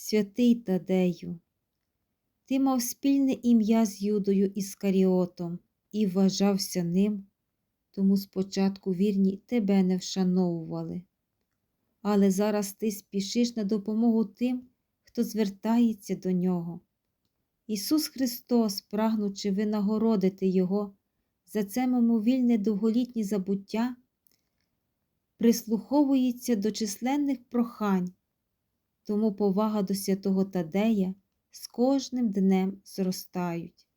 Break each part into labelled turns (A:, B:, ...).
A: Святий Тадею, ти мав спільне ім'я з Юдою Іскаріотом і вважався ним, тому спочатку вірні тебе не вшановували. Але зараз ти спішиш на допомогу тим, хто звертається до нього. Ісус Христос, прагнучи винагородити Його за це мимовільне довголітнє забуття, прислуховується до численних прохань, тому повага до святого Тадея з кожним днем зростають.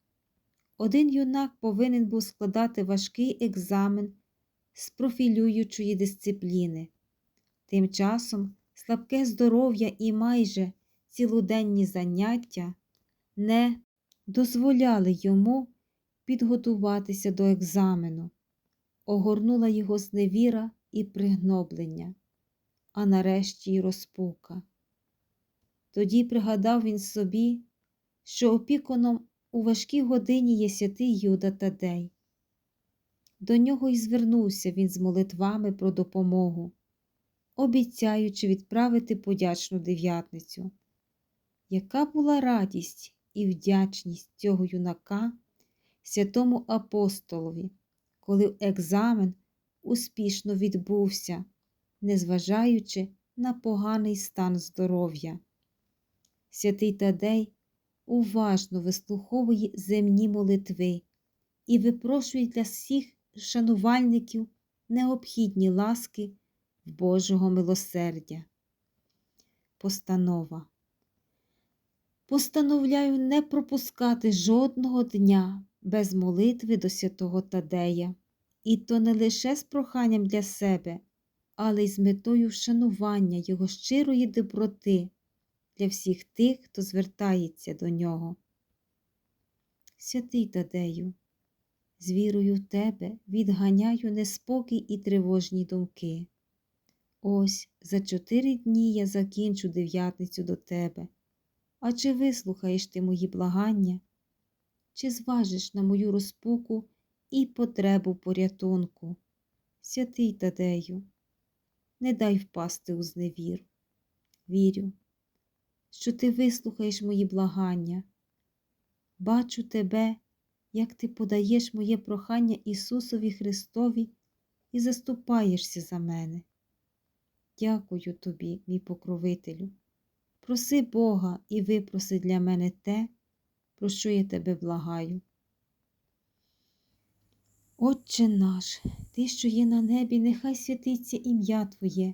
A: Один юнак повинен був складати важкий екзамен з профілюючої дисципліни. Тим часом слабке здоров'я і майже цілоденні заняття не дозволяли йому підготуватися до екзамену, огорнула його зневіра і пригноблення, а нарешті й розпука. Тоді пригадав він собі, що опікуном у важкій годині є святий Юда Тадей. До нього й звернувся він з молитвами про допомогу, обіцяючи відправити подячну дев'ятницю. Яка була радість і вдячність цього юнака святому апостолові, коли екзамен успішно відбувся, незважаючи на поганий стан здоров'я. Святий Тадей уважно вислуховує земні молитви і випрошує для всіх шанувальників необхідні ласки Божого милосердя. Постанова. Постановляю не пропускати жодного дня без молитви до святого Тадея, і то не лише з проханням для себе, але й з метою вшанування Його щирої доброти для всіх тих, хто звертається до нього. Святий Тадею, з вірою в тебе відганяю неспокій і тривожні думки. Ось за чотири дні я закінчу дев'ятницю до тебе. А чи вислухаєш ти мої благання, чи зважиш на мою розпуку і потребу порятунку? Святий Тадею, не дай впасти у зневіру. Вірю, що ти вислухаєш мої благання. Бачу тебе, як ти подаєш моє прохання Ісусові Христові і заступаєшся за мене. Дякую тобі, мій покровителю. Проси Бога і випроси для мене те, про що я тебе благаю. Отче наш, Ти, що є на небі, нехай святиться ім'я Твоє,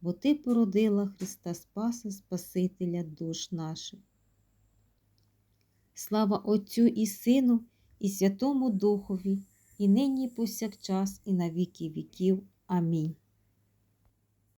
A: бо Ти породила Христа Спаса, Спасителя душ наших. Слава Отцю і Сину, і Святому Духові, і нині, і повсякчас, і на віки віків. Амінь.